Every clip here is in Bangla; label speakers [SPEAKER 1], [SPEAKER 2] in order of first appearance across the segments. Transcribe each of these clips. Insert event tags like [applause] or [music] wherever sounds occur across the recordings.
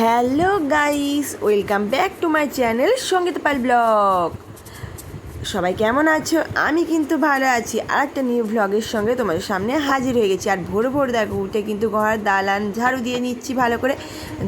[SPEAKER 1] Hello guys, welcome back to my channel Sangeet Pal vlog. সবাই কেমন আছো? আমি কিন্তু ভালো আছি। আর একটা নিউ ভ্লগের সঙ্গে তোমাদের সামনে হাজির হয়ে গেছি। আর ভোর ভোর দেখো, উঠে কিন্তু ঘর দালান, ঝাড়ু দিয়ে নিচ্ছি ভালো করে।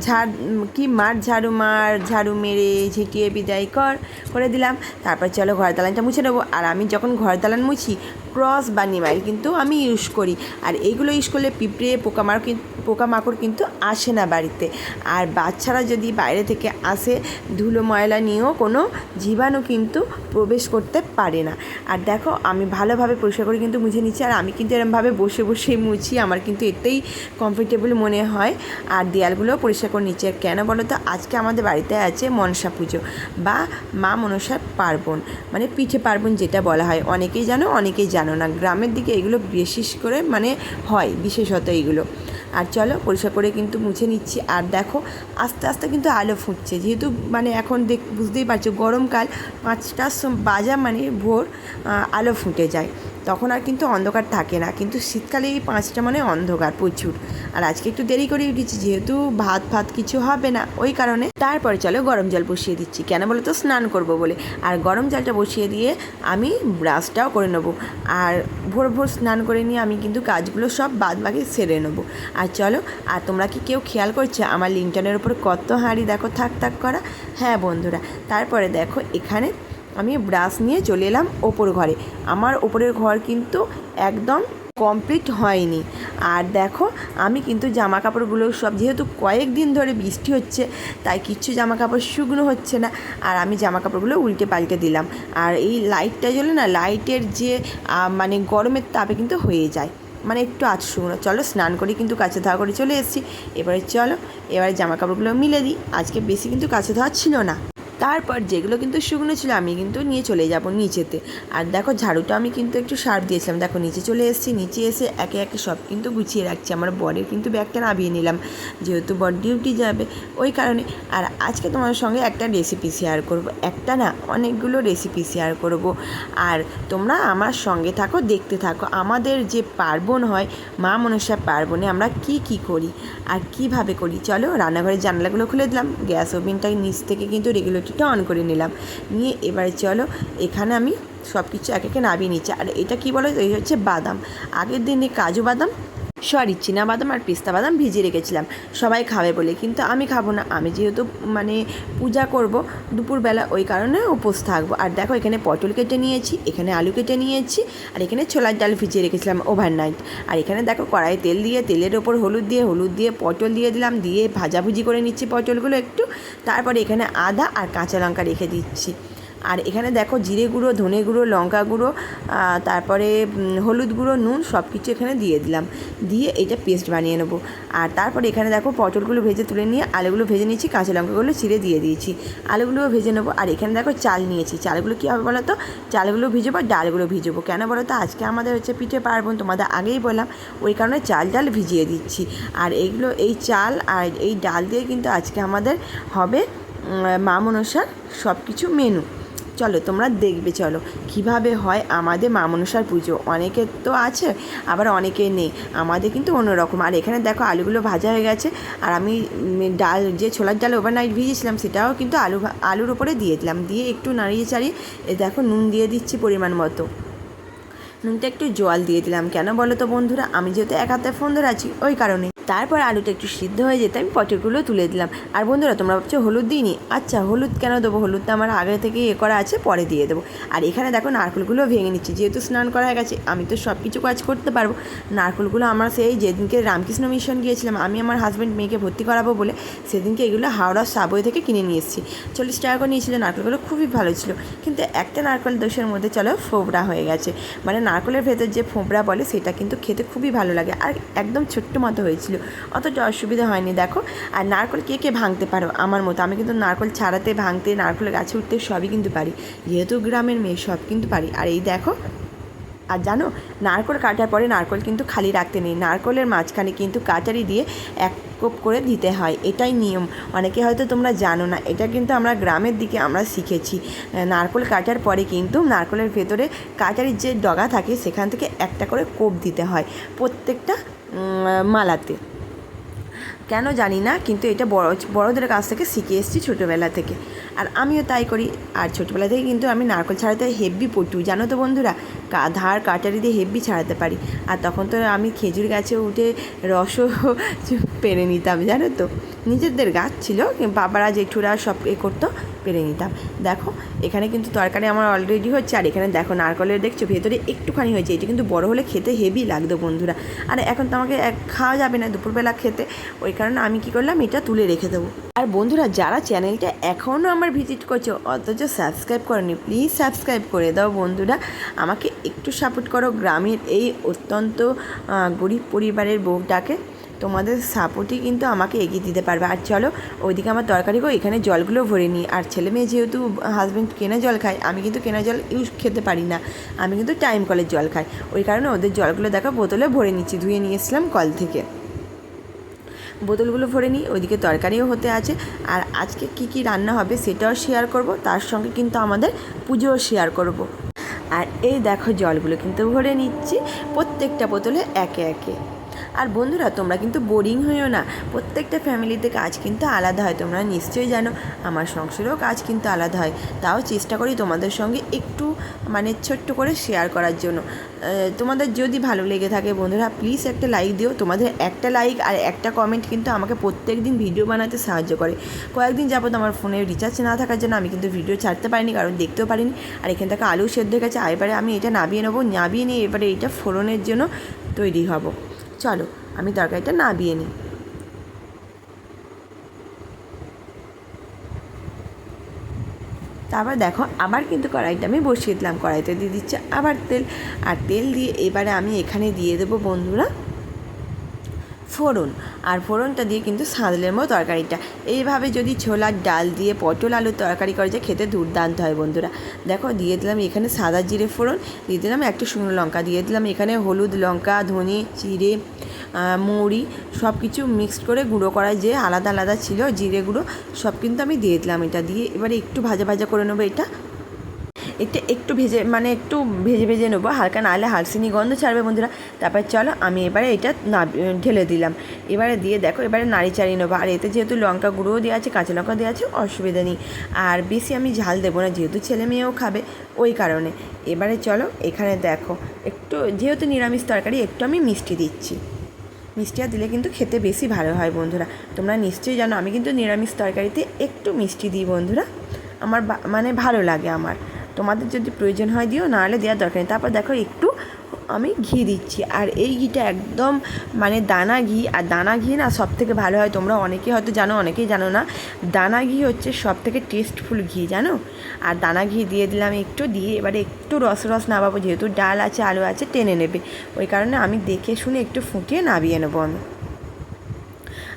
[SPEAKER 1] ঝাড় কি মার, ঝাড়ু মার, ঝাড়ু মেরে, ঝিটিয়ে বিদায় কর, করে দিলাম। তারপর চলো ঘর দালানটা মুছে নেব। আর আমি যখন ঘর দালান মুছি ক্রস বা নিমাইল কিন্তু আমি ইউজ করি। আর এইগুলো ইউজ করলে পিঁপড়ে, পোকামার পোকামাকড় কিন্তু আসে না বাড়িতে। আর বাচ্চারা যদি বাইরে থেকে আসে, ধুলো ময়লা নিয়েও কোনো জীবাণু কিন্তু প্রবেশ করতে পারে না। আর দেখো, আমি ভালোভাবে পরিষ্কার করে কিন্তু মুছে নিচ্ছি। আর আমি কিন্তু এরমভাবে বসে বসেই মুছি। আমার কিন্তু এটাই কমফোর্টেবল মনে হয়। আর দেয়ালগুলোও পরিষ্কার করে নিচ্ছি। কেন বলো তো, আজকে আমাদের বাড়িতে আছে মনসা পুজো বা মা মনসার পার্বণ। মানে পিঠে পার্বণ যেটা বলা হয়। অনেকেই জানো অনেকেই জানো না, গ্রামের দিকে এগুলো বিশেষ করে মানে হয়, বিশেষত এইগুলো। আর চলো পরিষ্কার করে কিন্তু মুছে নিচ্ছি। আর দেখো, আস্তে আস্তে কিন্তু আলো ফুটছে। যেহেতু মানে এখন দেখ, বুঝতেই পারছ গরমকাল, পাঁচটার বাজা মানে ভোর আলো ফুটে যায়। তখন আর কিন্তু অন্ধকার থাকে না। কিন্তু শীতকালে এই পাঁচটা মানে অন্ধকার প্রচুর। আর আজকে একটু দেরি করে উঠেছি, যেহেতু ভাত ফাত কিছু হবে না, ওই কারণে। তারপরে চলো গরম জল বসিয়ে দিচ্ছি। কেন বলো তো? স্নান করব বলে। আর গরম জলটা বসিয়ে দিয়ে আমি ব্রাশটাও করে নেব। আর ভোর ভোর স্নান করে নিয়ে আমি কিন্তু কাজগুলো সব বাদ বাকি সেরে নেব। আর চলো, আর তোমরা কি কেউ খেয়াল করছ? আমার লিঙ্কটনের উপর কত হাঁড়ি দেখো, থাক থাক করা? হ্যাঁ বন্ধুরা, তারপরে দেখো এখানে আমি ব্রাশ নিয়ে চলে এলাম ওপর ঘরে। আমার ওপরের ঘর কিন্তু একদম কমপ্লিট হয়নি। আর দেখো, আমি কিন্তু জামা কাপড়গুলো সব, যেহেতু কয়েকদিন ধরে বৃষ্টি হচ্ছে, তাই কিচ্ছু জামা কাপড় শুকনো হচ্ছে না। আর আমি জামা কাপড়গুলো উল্টে পাল্টে দিলাম। আর এই লাইটটা জ্বলে না, লাইটের যে মানে গরমের তাপে কিন্তু হয়ে যায়। মানে একটু আজ শুকনো। চলো স্নান করে কিন্তু কাছে ধোয়া করে চলে এসেছি। এবারে চলো, এবারে জামা কাপড়গুলো মিলে দিই। আজকে বেশি কিন্তু কাছে ধোয়া ছিল না। তারপর যেগুলো কিন্তু শুকনো ছিল আমি কিন্তু নিয়ে চলে যাব নিচেতে। আর দেখো ঝাড়ুটা আমি কিন্তু একটু সার্ফ দিয়েছিলাম। দেখো নিচে চলে এসেছি, নিচে এসে একে একে সব কিন্তু গুছিয়ে রাখছি। আমার বরের কিন্তু ব্যাগটা নামিয়ে নিলাম, যেহেতু বর ডিউটি যাবে ওই কারণে। আর আজকে তোমার সঙ্গে একটা রেসিপি শেয়ার করব। একটা না অনেকগুলো রেসিপি শেয়ার করব। আর তোমরা আমার সঙ্গে থাকো, দেখতে থাকো। আমাদের যে পার্বণ হয়, মা মনসা পার্বণে আমরা কি কি করি আর কীভাবে করি? চলো রান্নাঘরের জানলাগুলো খুলে দিলাম। গ্যাস ওভেনটা নিচ থেকে কিন্তু রেগুলেটরটা অন করে নিলাম। নিয়ে এবারে চলো, এখানে আমি সব কিছু এক একে নামিয়ে নিচ্ছি। আর এটা কি বলো? এই হচ্ছে বাদাম। আগের দিনে কাজু বাদাম সরি বাদাম আর পিস্তা বাদাম ভিজিয়ে রেখেছিলাম। সবাই খাবে বলে, কিন্তু আমি খাব না। আমি যেহেতু মানে পূজা করব, দুপুরবেলা ওই কারণে উপোস থাকব। আর দেখো, এখানে পটল কেটে নিয়েছি, এখানে আলু কেটে নিয়েছি, আর এখানে ছোলার ডাল ভিজিয়ে রেখেছিলাম ওভারনাইট আর এখানে দেখো কড়াই তেল দিয়ে, তেলের ওপর হলুদ দিয়ে হলুদ দিয়ে পটল দিয়ে দিলাম, দিয়ে ভাজাভুজি করে নিচ্ছি পটলগুলো একটু। তারপরে এখানে আদা আর কাঁচা লঙ্কা রেখে দিচ্ছি। আর এখানে দেখো জিরে গুঁড়ো, ধনে গুঁড়ো, লঙ্কা গুঁড়ো তারপরে হলুদ গুঁড়ো, নুন সব কিছু এখানে দিয়ে দিলাম। দিয়ে এটা পেস্ট বানিয়ে নেব। আর তারপরে এখানে দেখো পটলগুলো ভেজে তুলে নিয়ে আলুগুলো ভেজে নিয়েছি, কাঁচা লঙ্কাগুলো ছিঁড়ে দিয়ে দিয়েছি। আলুগুলোও ভেজে নেব। আর এখানে দেখো চাল নিয়েছি। চালগুলো কী হবে বলো তো চালগুলো ভিজবো আর ডালগুলো ভিজবো। কেন বলো তো? আজকে আমাদের হচ্ছে পিঠে পার্বণ, তোমাদের আগেই বললাম। ওই কারণে চাল ডাল ভিজিয়ে দিচ্ছি। আর এইগুলো, এই চাল আর এই ডাল দিয়ে কিন্তু আজকে আমাদের হবে মা মনসার সব কিছু মেনু। চলো, তোমরা দেখবে, চলো। কীভাবে হয় আমাদের মা মনসার পুজো? অনেকের তো আছে, আবার অনেকের নেই। আমাদের কিন্তু অন্যরকম। আর এখানে দেখো, আলুগুলো ভাজা হয়ে গেছে। আর আমি ডাল, যে ছোলার ডাল ওভারনাইট ভিজিয়েছিলাম, সেটাও কিন্তু আলু আলুর ওপরে দিয়ে দিলাম। দিয়ে একটু নাড়িয়ে চাড়িয়ে, এ দেখো, নুন দিয়ে দিচ্ছি পরিমাণ মতো। নুনটা একটু জল দিয়ে দিলাম। কেন বলো তো বন্ধুরা? আমি যেহেতু এক হাতে ফোন ধরে আছি, ওই কারণে। তারপর আলুটা একটু সিদ্ধ হয়ে যেতে আমি পটলগুলো তুলে দিলাম। আর বন্ধুরা, তোমরা ভাবছ হলুদ দিইনি? আচ্ছা হলুদ কেন দেবো? হলুদটা আমার আগে থেকে এ করা আছে, পরে দিয়ে দেবো। আর এখানে দেখো, নারকেলগুলো ভেঙে নিচ্ছি। যেহেতু স্নান করা হয়ে গেছে, আমি তো সব কিছু কাজ করতে পারব। নারকেলগুলো আমার সেই যেদিনকে রামকৃষ্ণ মিশন গিয়েছিলাম, আমি আমার হাজব্যান্ড মেয়েকে ভর্তি করাবো বলে সেদিনকে এগুলো হাওড়া সাবওয়ে থেকে কিনে নিয়ে এসেছি। চল্লিশ টাকা করে নিয়েছিল, নারকেলগুলো খুবই ভালো ছিল। কিন্তু একটা নারকেল দোষের মধ্যে চলো, ফোবরা হয়ে গেছে। মানে নারকেলের ভেতর যে ফোবরা বলে, সেটা কিন্তু খেতে খুবই ভালো লাগে। আর একদম ছোট্ট মতো হয়েছিল। অতটা অসুবিধা হয়নি, দেখো। আর নারকল কে কে ভাঙতে পারো? আমার মতো। আমি কিন্তু নারকল ছাড়াতে, ভাঙতে, নারকেলের গাছে উঠতে সবই কিন্তু পারি। যেহেতু গ্রামের মেয়ে, সব কিন্তু পারি। আর এই দেখো, আর জানো, নারকল কাটার পরে নারকল কিন্তু খালি রাখতে নেই। নারকেলের মাঝখানে কিন্তু কাটারি দিয়ে এক কোপ করে দিতে হয়। এটাই নিয়ম। অনেকে হয়তো তোমরা জানো না। এটা কিন্তু আমরা গ্রামের দিকে আমরা শিখেছি। নারকল কাটার পরে কিন্তু নারকেলের ভেতরে কাটারির যে ডগা থাকে, সেখান থেকে একটা করে কোপ দিতে হয় প্রত্যেকটা মালাতে। কেন জানি না, কিন্তু এটা বড়, বড়দের কাছ থেকে শিখে এসেছি ছোটোবেলা থেকে। আর আমিও তাই করি। আর ছোটোবেলা থেকে কিন্তু আমি নারকল ছাড়াতে হেব্বি পটু। জানো তো বন্ধুরা ধার, কাটারি দিয়ে হেব্বি ছাড়াতে পারি। আর তখন তো আমি খেজুর গাছে উঠে রসও [laughs] পেরে নিতাম, জানো তো? নিজেদের গাছ ছিল বাবারা জেঠুরা সব এ করতো, পেরে নিতাম। দেখো, এখানে কিন্তু তরকারি আমার অলরেডি হচ্ছে, আর এখানে দেখো নারকলের দেখছ, ভেতরে একটুখানি হয়েছে, এটা কিন্তু বড় হলে খেতে হেভি লাগতো বন্ধুরা। আর এখন তো আমাকে এক খাওয়া যাবে না দুপুরবেলা খেতে, ওই কারণে আমি কি করলাম, এটা তুলে রেখে দেবো। আর বন্ধুরা, যারা চ্যানেলটা এখনও আমার ভিজিট করছ, অথচ সাবস্ক্রাইব করেনি প্লিজ সাবস্ক্রাইব করে দাও বন্ধুরা। আমাকে একটু সাপোর্ট করো, গ্রামের এই অত্যন্ত গরিব পরিবারের বউটাকে। তোমাদের সাপোর্টই কিন্তু আমাকে এগিয়ে দিতে পারবে। আর চলো, ওইদিকে আমার তরকারি গো, এখানে জলগুলো ভরে নিই। আর ছেলে মেয়ে যেহেতু হাজব্যান্ড কেনা জল খায়, আমি কিন্তু কেনা জল ইউজ খেতে পারি না। আমি কিন্তু টাইম কলের জল খাই। ওই কারণে ওদের জলগুলো দেখো, বোতলে ভরে নিচ্ছি। ধুয়ে নিয়ে এসলাম কল থেকে। বোতলগুলো ভরে নিই, ওইদিকে তরকারিও হতে আছে। আর আজকে কি কি রান্না হবে সেটাও শেয়ার করব, তার সঙ্গে কিন্তু আমাদের পুজোও শেয়ার করব। আর এই দেখো জলগুলো কিন্তু ভরে নিচ্ছি, প্রত্যেকটা বোতলে একে একে। আর বন্ধুরা, তোমরা কিন্তু বোরিং হইও না। প্রত্যেকটা ফ্যামিলিতে কাজ কিন্তু আলাদা হয়, তোমরা নিশ্চয়ই জানো। আমার সংসারেও কাজ কিন্তু আলাদা হয়। তাও চেষ্টা করি তোমাদের সঙ্গে একটু মানে ছোট্ট করে শেয়ার করার জন্য। তোমাদের যদি ভালো লেগে থাকে বন্ধুরা প্লিজ একটা লাইক দিও। তোমাদের একটা লাইক আর একটা কমেন্ট কিন্তু আমাকে প্রত্যেক দিন ভিডিও বানাতে সাহায্য করে। কয়েকদিন যাবত আমার ফোনে রিচার্জ না থাকার জন্য আমি কিন্তু ভিডিও ছাড়তে পারিনি, কারণ দেখতেও পারিনি। আর এখান থেকে আলু সেদ্ধ গেছে আর এবারে আমি এটা নাবিয়ে নেব। নাবিয়ে নিয়ে এবারে এটা ফোড়নের জন্য তৈরি হব। চলো, আমি তরকারিটা না নাবিয়ে নিই। তারপর দেখো, আবার কিন্তু কড়াইটা আমি বসিয়ে দিলাম। কড়াইতে দিয়ে দিচ্ছে আবার তেল। আর তেল দিয়ে এবারে আমি এখানে দিয়ে দেবো বন্ধুরা ফোড়ন। আর ফোড়নটা দিয়ে কিন্তু সাঁদলের মতো তরকারিটা। এইভাবে যদি ছোলার ডাল দিয়ে পটল আলুর তরকারি করে যে খেতে দুর্দান্ত হয় বন্ধুরা। দেখো দিয়ে দিলাম এখানে সাদা জিরে ফোড়ন দিয়ে দিলাম একটু শুকনো লঙ্কা দিয়ে দিলাম এখানে হলুদ লঙ্কা ধনে আহ, মৌরি সব কিছু মিক্সড করে গুঁড়ো করা যে আলাদা আলাদা ছিল জিরে গুঁড়ো সব কিন্তু আমি দিয়ে দিলাম এটা দিয়ে। এবারে একটু ভাজা ভাজা করে নেব এটা। এটা একটু ভেজে মানে একটু ভেজে ভেজে নেব। হালকা নাহলে হালসিনি গন্ধ ছাড়বে বন্ধুরা। তারপর চলো, আমি এবারে এটা না ঢেলে দিলাম। এবারে দিয়ে দেখো, এবারে নাড়ি চাড়িয়ে নেব। আর এতে যেহেতু লঙ্কা গুঁড়োও দেওয়া আছে, কাঁচা লঙ্কা দেওয়া আছে, অসুবিধা নেই। আর বেশি আমি ঝাল দেবো না, যেহেতু ছেলে মেয়েও খাবে, ওই কারণে। এবারে চলো, এখানে দেখো, একটু, যেহেতু নিরামিষ তরকারি, একটু আমি মিষ্টি দিচ্ছি। মিষ্টি আর দিলে কিন্তু খেতে বেশি ভালো হয় বন্ধুরা। তোমরা নিশ্চয়ই জানো, আমি কিন্তু নিরামিষ তরকারিতে একটু মিষ্টি দিই বন্ধুরা। আমার মানে ভালো লাগে আমার। তোমাদের যদি প্রয়োজন হয় দিও, নাহলে দেওয়ার দরকার নেই। তারপর দেখো একটু আমি ঘি দিচ্ছি। আর এই ঘিটা একদম মানে দানা ঘি, আর দানা ঘি না সব থেকে ভালো হয়। তোমরা অনেকে হয়তো জানো, অনেকেই জানো না। দানা ঘি হচ্ছে সব থেকে টেস্টফুল ঘি, জানো? আর দানা ঘি দিয়ে দিলাম একটু, দিয়ে এবারে একটু রস রস নামাবো। যেহেতু ডাল আছে, আলু আছে, টেনে নেবে। ওই কারণে আমি দেখে শুনে একটু ফুটিয়ে নাবিয়ে নেব আমি।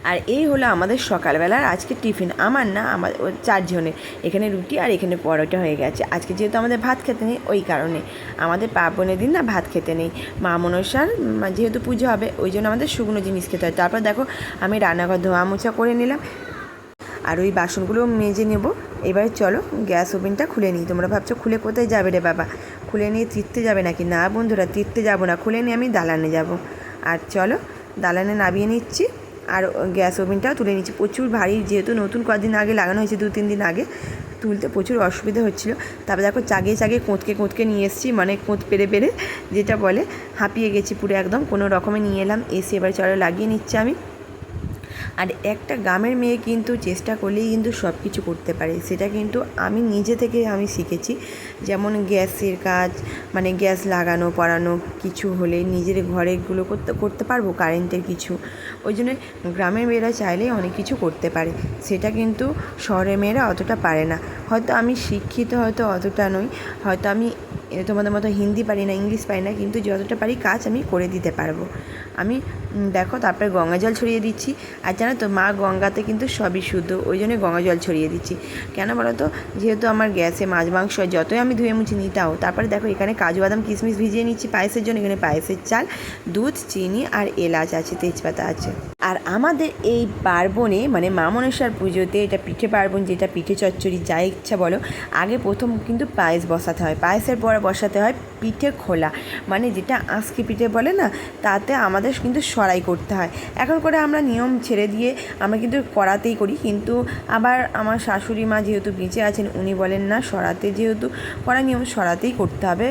[SPEAKER 1] আর এই হলো আমাদের সকালবেলার আজকে টিফিন। আমার না, আমার চারজনের। এখানে রুটি আর এখানে পরোটা হয়ে গেছে। আজকে যেহেতু আমাদের ভাত খেতে নেই, ওই কারণে। আমাদের পার্বণের দিন না ভাত খেতে নেই। মা মনসার যেহেতু পুজো হবে, ওই জন্য আমাদের শুকনো জিনিস খেতে হয়। তারপর দেখো, আমি রান্নাঘর ধোয়া মোছা করে নিলাম। আর ওই বাসনগুলো মেজে নেব। এবার চলো, গ্যাস ওভেনটা খুলে নিই। তোমরা ভাবছ, খুলে কোথায় যাবে রে বাবা? খুলে নিয়ে তীর্থে যাবে নাকি? না বন্ধুরা তীর্থে যাব না। খুলে নিয়ে আমি দালানে যাব। আর চলো, দালানে নামিয়ে নিচ্ছি। আর গ্যাস ওভেনটাও তুলে নিচ্ছি প্রচুর ভারী, যেহেতু নতুন কদিন আগে লাগানো হয়েছে দু তিন দিন আগে, তুলতে প্রচুর অসুবিধা হচ্ছিল। তারপর দেখো চাগিয়ে চাগিয়ে কোঁতকে কোঁতকে নিয়ে এসেছি মানে কোঁত পেরে পেরে, যেটা বলে হাঁপিয়ে গেছি পুরো একদম, কোনো রকমে নিয়ে এলাম, এসে এবার চলো লাগিয়ে নিচ্ছি আমি। আর একটা গ্রামের মেয়ে কিন্তু চেষ্টা করলেই কিন্তু সব কিছু করতে পারে। সেটা কিন্তু আমি নিজে থেকে আমি শিখেছি। যেমন গ্যাসের কাজ মানে গ্যাস লাগানো পড়ানো কিছু হলে নিজের ঘরেগুলো করতে করতে পারব কারেন্টের কিছু। ওই জন্য গ্রামের মেয়েরা চাইলেই অনেক কিছু করতে পারে। সেটা কিন্তু শহরের মেয়েরা অতটা পারে না। হয়তো আমি শিক্ষিত হয়তো অতটা নই। হয়তো আমি তোমাদের মতো হিন্দি পারি না, ইংলিশ পারি না, কিন্তু যতটা পারি কাজ আমি করে দিতে পারব। আমি দেখো তারপরে গঙ্গা জল ছড়িয়ে দিচ্ছি। আর জানো তো, মা গঙ্গাতে কিন্তু সবই শুদ্ধ, ওই জন্য গঙ্গা জল ছড়িয়ে দিচ্ছি। কেন বলো তো? যেহেতু আমার গ্যাসে মাছ মাংস যতই আমি ধুয়ে মুছে নিই তাও। তারপরে দেখো, এখানে কাজু, বাদাম, কিশমিশ ভিজিয়ে নিচ্ছি পায়েসের জন্য। এখানে পায়েসের চাল, দুধ, চিনি আর এলাচ আছে, তেজপাতা আছে। আর আমাদের এই পার্বণে মানে মা মনসার পুজোতে এটা পিঠে পার্বণ, যেটা পিঠে চচ্চড়ি, যা ইচ্ছা বলো, আগে প্রথম কিন্তু পায়েস বসাতে হয়। পায়েসের পরে বসাতে হয় পিঠে খোলা। মানে যেটা আঁশকি পিঠে বলে না, তাতে আমাদের কিন্তু সরাই করতে হয়। এখন করে আমরা নিয়ম ছেড়ে দিয়ে আমরা কিন্তু কড়াতেই করি। কিন্তু আবার আমার শাশুড়ি মা যেহেতু বেঁচে আছেন, উনি বলেন, না, সরাতে যেহেতু করা নিয়ম সরাতেই করতে হবে।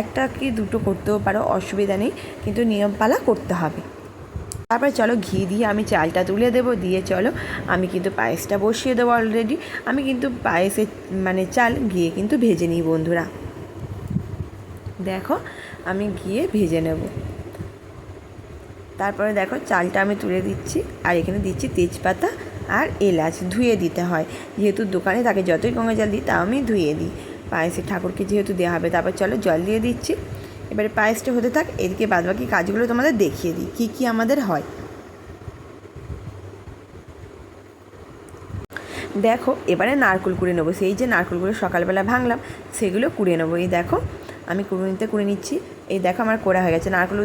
[SPEAKER 1] একটা কি দুটো করতেও পারো, অসুবিধা নেই, কিন্তু নিয়মপালা করতে হবে। তারপরে চলো ঘি দিয়ে আমি চালটা তুলে দেবো। দিয়ে চলো আমি কিন্তু পায়েসটা বসিয়ে দেবো অলরেডি আমি কিন্তু পায়েসের মানে চাল গিয়ে কিন্তু ভেজে নিই বন্ধুরা। দেখো, আমি গিয়ে ভেজে নেব। তারপরে দেখো চালটা আমি তুলে দিচ্ছি, আর এখানে দিচ্ছি তেজপাতা আর এলাচ, ধুয়ে দিতে হয়। যেহেতু দোকানে তাকে যতই গঙ্গা জল দিই তাও আমি ধুয়ে দিই। পায়েসের ঠাকুরকে যেহেতু দেওয়া হবে, তারপর চলো জল দিয়ে দিচ্ছি। এবারে পায়েসটা হতে থাক, এদিকে বাদবাকি কাজগুলো তোমাদের দেখিয়ে দিই, কী কী আমাদের হয়। দেখো, এবারে নারকেল কুড়ে নেব, সেই যে নারকেলগুলো সকালবেলা ভাঙলাম, সেগুলো কুড়ে নেব। এই দেখো, আমি কুড়ুনিতে কুড়ে নিচ্ছি। এই দেখো আমার করা হয়ে গেছে। নারকেল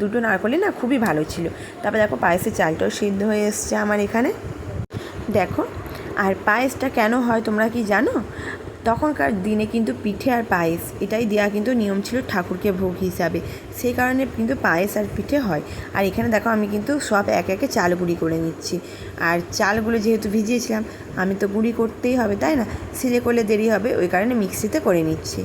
[SPEAKER 1] দুটো নারকেলই না খুবই ভালো ছিল। তারপর দেখো পায়েসের চালটাও সিদ্ধ হয়ে এসছে আমার এখানে। দেখো, আর পায়েসটা কেন হয় তোমরা কি জানো? তখনকার দিনে কিন্তু পিঠে আর পায়েস, এটাই দেওয়া কিন্তু নিয়ম ছিল ঠাকুরকে ভোগ হিসাবে। সেই কারণে কিন্তু পায়েস আর পিঠে হয়। আর এখানে দেখো আমি কিন্তু সব এক একে চাল গুঁড়ি করে নিচ্ছি। আর চালগুলো যেহেতু ভিজিয়েছিলাম, আমি তো গুঁড়ি করতেই হবে, তাই না? সিলে করলে দেরি হবে, ওই কারণে মিক্সিতে করে নিচ্ছি।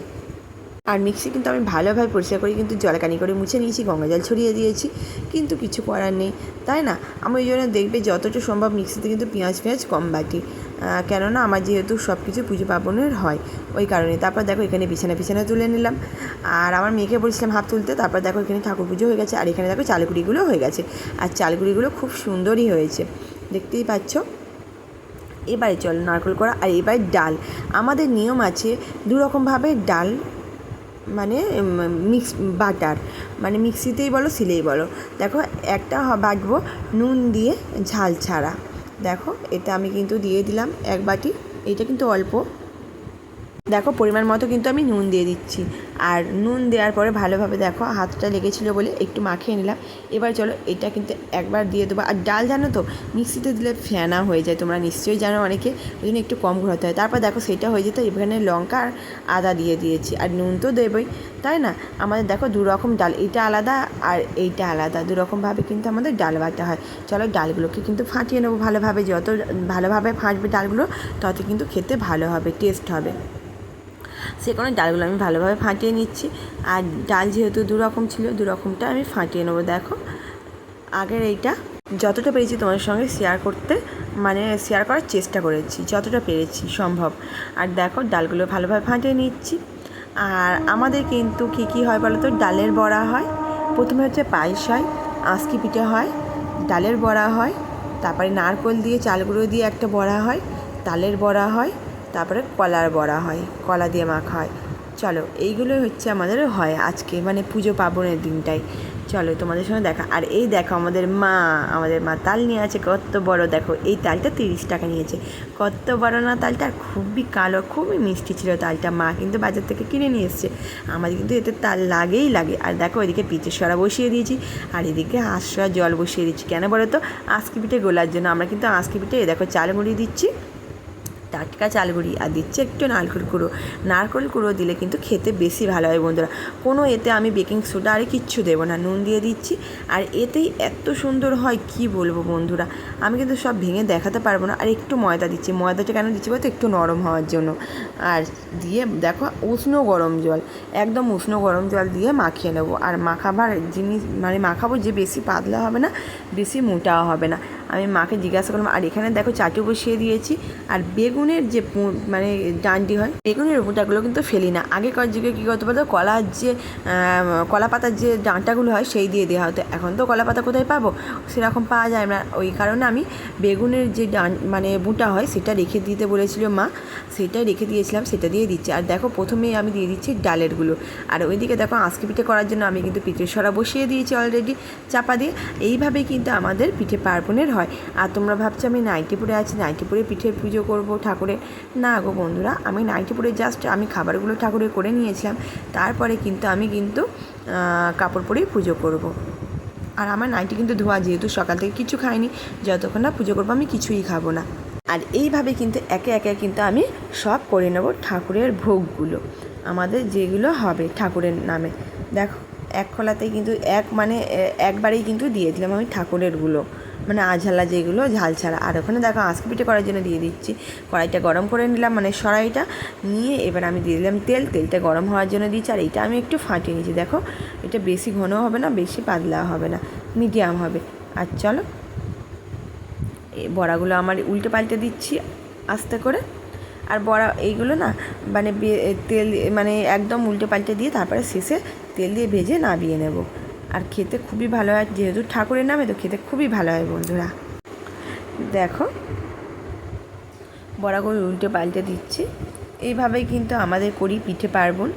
[SPEAKER 1] আর মিক্সি কিন্তু আমি ভালোভাবে পরিষ্কার করে কিন্তু জলকানি করে মুছে নিয়েছি, গঙ্গা জল ছড়িয়ে দিয়েছি, কিন্তু কিছু করার নেই। তাই না? আমি ওই জন্য দেখবে যতটা সম্ভব মিক্সিতে কিন্তু পেঁয়াজ পেঁয়াজ কম বাটি। কেননা আমার যেহেতু সব কিছু পুজো পার্বণের হয়, ওই কারণে। তারপর দেখো এখানে বিছানা বিছানা তুলে নিলাম। আর আমার মেয়েকে বলছিলাম হাত তুলতে, তারপর দেখো এখানে ঠাকুর পুজো হয়ে গেছে, আর এখানে দেখো চালগুড়িগুলো হয়ে গেছে। আর চালগুড়িগুলো খুব সুন্দরই হয়েছে। দেখতেই পাচ্ছ? এবারে চল নারকেল করা আর এবারে ডাল। আমাদের নিয়ম আছে দু রকমভাবে ডাল মানে মিক্স বাটার মানে মিক্সিতেই বলো, সিলেই বলো। দেখো, একটা বাটবো, নুন দিয়ে ঝাল ছাড়া। দেখো, এটা আমি কিন্তু দিয়ে দিলাম এক বাটি। এটা কিন্তু অল্প। দেখো, পরিমাণ মতো কিন্তু আমি নুন দিয়ে দিচ্ছি। আর নুন দেওয়ার পরে ভালোভাবে দেখো, হাতটা লেগেছিলো বলে একটু মাখিয়ে নিলাম। এবার চলো, এটা কিন্তু একবার দিয়ে দেবো। আর ডাল জানো তো, মিক্সিতে দিলে ফেনা হয়ে যায়। তোমরা নিশ্চয়ই জানো অনেকে, ওই জন্য একটু কম ঘোরাতে হয়। তারপর দেখো, সেটা হয়ে যেত, এখানে লঙ্কা আর আদা দিয়ে দিয়েছি। আর নুন তো দেবই, তাই না? আমাদের দেখো দু রকম ডাল এইটা আলাদা আর এইটা আলাদা। দু রকমভাবে কিন্তু আমাদের ডাল বাটা হয়। চলো, ডালগুলোকে কিন্তু ফাটিয়ে নেব ভালোভাবে। যত ভালোভাবে ফাটবে ডালগুলো, তত কিন্তু খেতে ভালো হবে, টেস্ট হবে। সে কারণে ডালগুলো আমি ভালোভাবে ফাটিয়ে নিচ্ছি। আর ডাল যেহেতু দু রকম ছিল দু রকমটা আমি ফাটিয়ে নেব, দেখো। আগের এইটা যতটা পেরেছি তোমাদের সঙ্গে শেয়ার করতে মানে শেয়ার করার চেষ্টা করেছি, যতটা পেরেছি সম্ভব। আর দেখো, ডালগুলো ভালোভাবে ফাটিয়ে নিচ্ছি। আর আমাদের কিন্তু কী কী হয় বলো তো ডালের বড়া হয়। প্রথমে হচ্ছে পায়েস হয়, আঁশকি পিঠে হয়, ডালের বড়া হয়, তারপরে নারকোল দিয়ে চালগুঁড়ো দিয়ে একটা বড়া হয়, তালের বড়া হয় তারপরে কলার বড়া হয়, কলা দিয়ে মাখা হয়। চলো এইগুলো হচ্ছে আমাদের হয় আজকে মানে পুজো পার্বণের দিনটাই। চলো, তোমাদের সঙ্গে দেখা। আর এই দেখো, আমাদের মা আমাদের মা তাল নিয়ে আছে, কত বড়। দেখো, এই তালটা তিরিশ টাকা নিয়েছে। কত বড় না তালটা? খুবই কালো, খুবই মিষ্টি ছিল তালটা। মা কিন্তু বাজার থেকে কিনে নিয়ে এসছে। আমাদের কিন্তু এতে তাল লাগেই লাগে। আর দেখো ওইদিকে পিচের সরা বসিয়ে দিয়েছি, আর এদিকে আঁশরা জল বসিয়ে দিচ্ছি কেন বলো তো? আঁশকি পিঠে গোলার জন্য। আমরা কিন্তু আঁশকি পিঠে দেখো, চাল মুড়ি দিচ্ছি। টাটকা চালগুড়ি আর দিচ্ছে একটু নারকেল কুড়ো নারকেল কুড়ো দিলে কিন্তু খেতে বেশি ভালো হয় বন্ধুরা। কোনো এতে আমি বেকিং সোডা আর কিচ্ছু দেবো না, নুন দিয়ে দিচ্ছি। আর এতেই এত সুন্দর হয়, কি বলব বন্ধুরা? আমি কিন্তু সব ভেঙে দেখাতে পারব না। আর একটু ময়দা দিচ্ছি। ময়দাটা কেন দিচ্ছি বলতো? একটু নরম হওয়ার জন্য। আর দিয়ে দেখো, উষ্ণ গরম জল। একদম উষ্ণ গরম জল দিয়ে মাখিয়ে নেব। আর মাখাবার জিনিস মানে মাখাবো যে বেশি পাতলা হবে না, বেশি মোটাও হবে না। আমি মাকে জিজ্ঞাসা করলাম, আর এখানে দেখো চাটু বসিয়ে দিয়েছি, আর বেগুনের যে মানে ডান্ডি হয়, বেগুনের উপটাগুলো কিন্তু ফেলি না। আগেকার যুগে কী করতে পারতো কলার যে কলা পাতার যে ডাঁটাগুলো হয়, সেই দিয়ে দেওয়া হতো। এখন তো কলা পাতা কোথায় পাবো? সেরকম পাওয়া যায় না। ওই কারণে আমি বেগুনের যে ডান মানে বুটা হয়, সেটা রেখে দিতে বলেছিল মা। সেটাই রেখে দিয়েছিলাম, সেটা দিয়ে দিচ্ছি। আর দেখো, প্রথমে আমি দিয়ে দিচ্ছি ডালেরগুলো। আর ওইদিকে দেখো, আঁশকি পিঠে করার জন্য আমি কিন্তু পিঠের সরা বসিয়ে দিয়েছি অলরেডি চাপা দিয়ে। এইভাবেই কিন্তু আমাদের পিঠে পার্বণের হয়। আর তোমরা ভাবছ আমি নাইটিপুরে আছি, নাইটিপুরে পিঠের পুজো করব ঠাকুরের? না গো বন্ধুরা, আমি নাইটিপুরে জাস্ট আমি খাবারগুলো ঠাকুরের করে নিয়েছিলাম, তারপরে কিন্তু আমি কিন্তু কাপড় পরেই পুজো করব। আর আমার নাইটি কিন্তু ধোয়া, যেহেতু সকাল থেকে কিছু খাইনি, যতক্ষণ না পুজো করব আমি কিছুই খাব না। আর এইভাবে কিন্তু একে একে কিন্তু আমি সব করে নেব ঠাকুরের ভোগগুলো। আমাদের যেগুলো হবে ঠাকুরের নামে। দেখো, এক খোলাতেই কিন্তু এক মানে একবারেই কিন্তু দিয়ে দিলাম আমি ঠাকুরেরগুলো। মানে আঝালা যেগুলো, ঝাল ছাড়া। আর ওখানে দেখো আজকে পিঠে করার জন্য দিয়ে দিচ্ছি। কড়াইটা গরম করে নিলাম মানে সরাইটা নিয়ে এবার আমি দিয়ে দিলাম তেল। তেলটা গরম হওয়ার জন্য দিচ্ছি, আর এইটা আমি একটু ফাটিয়ে নিয়েছি। দেখো, এটা বেশি ঘন হবে না, বেশি পাতলা হবে না, মিডিয়াম হবে। আর চলো, এই বড়াগুলো আমার উল্টে পাল্টে দিচ্ছি আস্তে করে। আর বড়া এইগুলো না মানে তেল মানে একদম উল্টে পাল্টে দিয়ে তারপরে শেষে তেল দিয়ে ভেজে নামিয়ে নেব। আর খেতে খুবই ভালো হয়। যেহেতু ঠাকুরের নামে, তো খেতে খুবই ভালো হয় বন্ধুরা। দেখো বড়াগুলো উল্টে পাল্টে দিচ্ছি। এইভাবেই কিন্তু আমাদের করি পিঠে পার্বণ।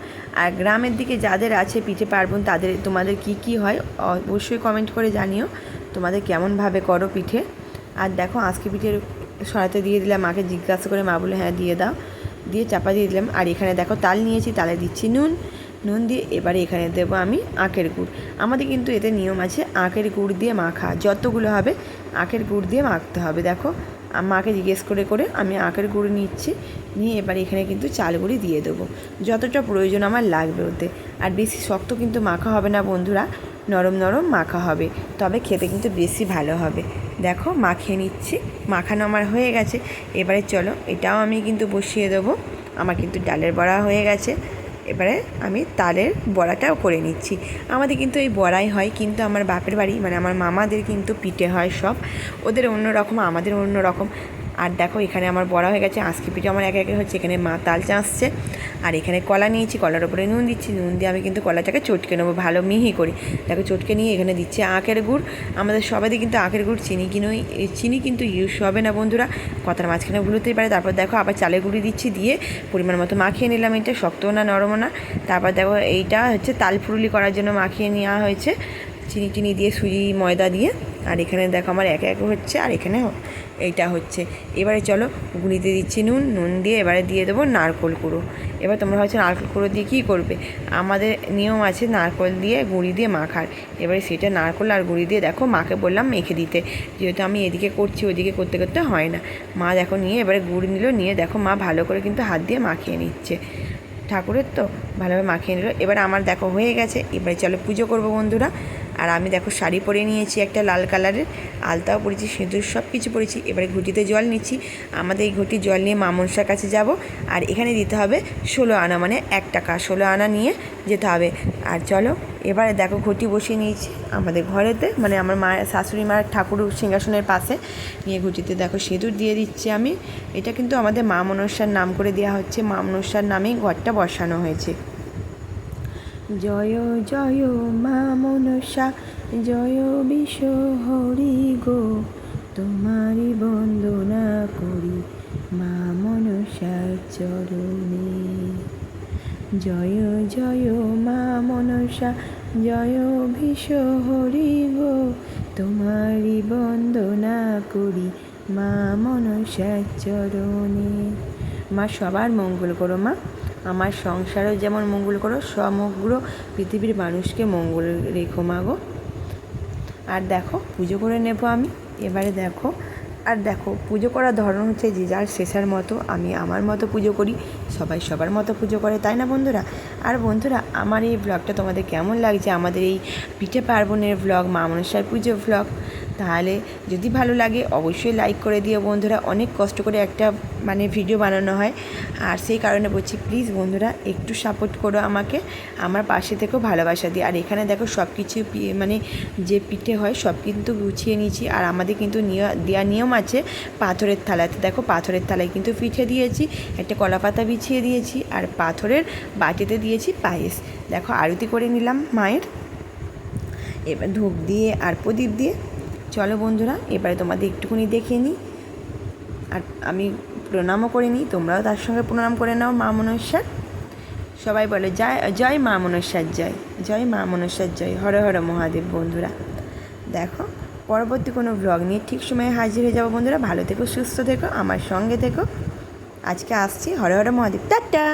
[SPEAKER 1] আর গ্রামের দিকে যাদের আছে পিঠে পার্বণ, তাদের, তোমাদের কি কি হয়, অবশ্যই কমেন্ট করে জানিও। তোমাদের কেমনভাবে করো পিঠে। আর দেখো, আজকে পিঠের সরাতে দিয়ে দিলাম, মাকে জিজ্ঞাসা করে মা বলে হ্যাঁ দিয়ে দাও। দিয়ে চাপা দিয়ে দিলাম। আর এখানে দেখো, তাল নিয়েছি, তালে দিচ্ছি নুন। নুন দিয়ে এবারে এখানে দেবো আমি আখের গুড়। আমাদের কিন্তু এতে নিয়ম আছে আখের গুড় দিয়ে মাখা। যতগুলো হবে, আখের গুড় দিয়ে মাখতে হবে। দেখো মাকে জিজ্ঞেস করে করে আমি আখের গুঁড়ো নিচ্ছি। নিয়ে এবার এখানে কিন্তু চাল গুঁড়ি দিয়ে দেবো। যতটা প্রয়োজন আমার লাগবে ওতে। আর বেশি শক্ত কিন্তু মাখা হবে না বন্ধুরা, নরম নরম মাখা হবে। তবে খেতে কিন্তু বেশি ভালো হবে। দেখো, মাখিয়ে নিচ্ছি। মাখানো আমার হয়ে গেছে। এবারে চলো, এটাও আমি কিন্তু বসিয়ে দেবো। আমার কিন্তু ডালের বড়া হয়ে গেছে। এবারে আমি তালের বড়াটাও করে নিচ্ছি। আমাদের কিন্তু এই বড়াই হয়, কিন্তু আমার বাপের বাড়ি মানে আমার মামাদের কিন্তু পিঠে হয় সব। ওদের অন্য রকম আমাদের অন্য রকম আর দেখো, এখানে আমার বড়া হয়ে গেছে আজকে পিঠে আমার একে একে হচ্ছে। এখানে মা তাল চাঁচছে আর এখানে কলা নিয়েছি, কলার ওপরে নুন দিচ্ছি। নুন দিয়ে আমি কিন্তু কলাটাকে চটকে নেব, ভালো মিহি করে। দেখো, চটকে নিয়ে এখানে দিচ্ছে আখের গুড়। আমাদের সবাই কিন্তু আখের গুড় চিনি কিনোই চিনি কিন্তু ইউজ হবে না বন্ধুরা। কথার মাঝখানে ভুল হতেই পারে। তারপর দেখো, আবার চালের গুঁড়ি দিচ্ছি দিয়ে পরিমাণ মতো মাখিয়ে নিলাম এটা, শক্তও না, নরমও না। তারপর দেখো, এইটা হচ্ছে তাল ফুরুলি করার জন্য মাখিয়ে নেওয়া হয়েছে। চিনি টিনি দিয়ে সুজি, ময়দা দিয়ে। আর এখানে দেখো, আমার একে একে হচ্ছে, আর এখানে এইটা হচ্ছে। এবারে চলো গুঁড়িতে দিচ্ছি নুন নুন দিয়ে এবারে দিয়ে দেবো নারকোল কুড়ো এবার তোমরা হচ্ছে নারকোল কুড়ো দিয়ে কী করবে? আমাদের নিয়ম আছে নারকোল দিয়ে গুঁড়ি দিয়ে মাখার। এবারে সেটা নারকোল আর গুঁড়ি দিয়ে দেখো মাকে বললাম মেখে দিতে। যেহেতু আমি এদিকে করছি, ওদিকে করতে করতে হয় না। মা দেখো নিয়ে এবারে গুড় নিল, নিয়ে দেখো মা ভালো করে কিন্তু হাত দিয়ে মাখিয়ে নিচ্ছে। ঠাকুরের তো ভালোভাবে মাখিয়ে নিল। এবার আমার দেখো হয়ে গেছে। এবারে চলো পুজো করব বন্ধুরা। আর আমি দেখো শাড়ি পরে নিয়েছি একটা লাল কালারের, আলতাও পরেছি, সিঁদুর সব কিছু পরেছি। এবারে ঘুটিতে জল নিচ্ছি। আমাদের এই ঘুটির জল নিয়ে মামনসার কাছে যাব। আর এখানে দিতে হবে ষোলো আনা মানে এক টাকা। ষোলো আনা নিয়ে যেতে হবে। আর চলো, এবারে দেখো ঘটি বসিয়ে নিয়েছি আমাদের ঘরেতে। মানে আমার মায়ের শাশুড়ি মার ঠাকুর সিংহাসনের পাশে নিয়ে ঘুটিতে দেখো সিঁদুর দিয়ে দিচ্ছি আমি। এটা কিন্তু আমাদের মা মনসার নাম করে দেওয়া হচ্ছে। মা মনসার নামেই ঘরটা বসানো হয়েছে। জয় জয় মা মনসা, জয় বিষ হরি গো। তোমারই বন্দনা করি মা মনসার চরণে। জয় জয় মা মনসা, জয় বিষ হরি গো। তোমারই বন্দনা করি মা মনসার চরণে। মা সবার মঙ্গল করো মা। আমার সংসারও যেমন মঙ্গল করো, সমগ্র পৃথিবীর মানুষকে মঙ্গল রেখো মাগো আর দেখো, পুজো করে নেব আমি। এবারে দেখো, আর দেখো, পুজো করার ধরন হচ্ছে যে যার শেষের মতো আমি আমার মতো পুজো করি, সবাই সবার মতো পুজো করে, তাই না বন্ধুরা? আর বন্ধুরা, আমার এই ব্লগটা তোমাদের কেমন লাগছে? আমাদের এই পিঠে পার্বণের ব্লগ মা মনসার পুজো ব্লগ তাহলে যদি ভালো লাগে অবশ্যই লাইক করে দিও বন্ধুরা। অনেক কষ্ট করে একটা মানে ভিডিও বানানো হয়। আর সেই কারণে বলছি প্লিজ বন্ধুরা একটু সাপোর্ট করো আমাকে। আমার পাশে থেকেও ভালোবাসা দিই আর এখানে দেখো সব কিছু মানে যে পিঠে হয় সব কিন্তু গুছিয়ে নিয়েছি। আর আমাদের কিন্তু দেওয়ার নিয়ম আছে পাথরের থালাতে। দেখো পাথরের থালায় কিন্তু পিঠে দিয়েছি, একটা কলা পাতা বিছিয়ে দিয়েছি আর পাথরের বাটিতে দিয়েছি পায়েস। দেখো আরতি করে নিলাম মায়ের। এবার ধূপ দিয়ে আর প্রদীপ দিয়ে চলো বন্ধুরা, এবারে তোমাদের একটুখানি দেখিয়ে নিই। আর আমি প্রণামও করে নিই, তোমরাও তার সঙ্গে প্রণাম করে নাও, মা মনসার সবাই বলে, জয় জয় মা মনসার জয় জয় মা মনসার জয়। হর হর মহাদেব বন্ধুরা। দেখো, পরবর্তী কোনো ব্লগ নিয়ে ঠিক সময়ে হাজির হয়ে যাব বন্ধুরা। ভালো থেকো, সুস্থ থেকো, আমার সঙ্গে থেকো। আজকে আসছি, হর হর মহাদেব। টাটা!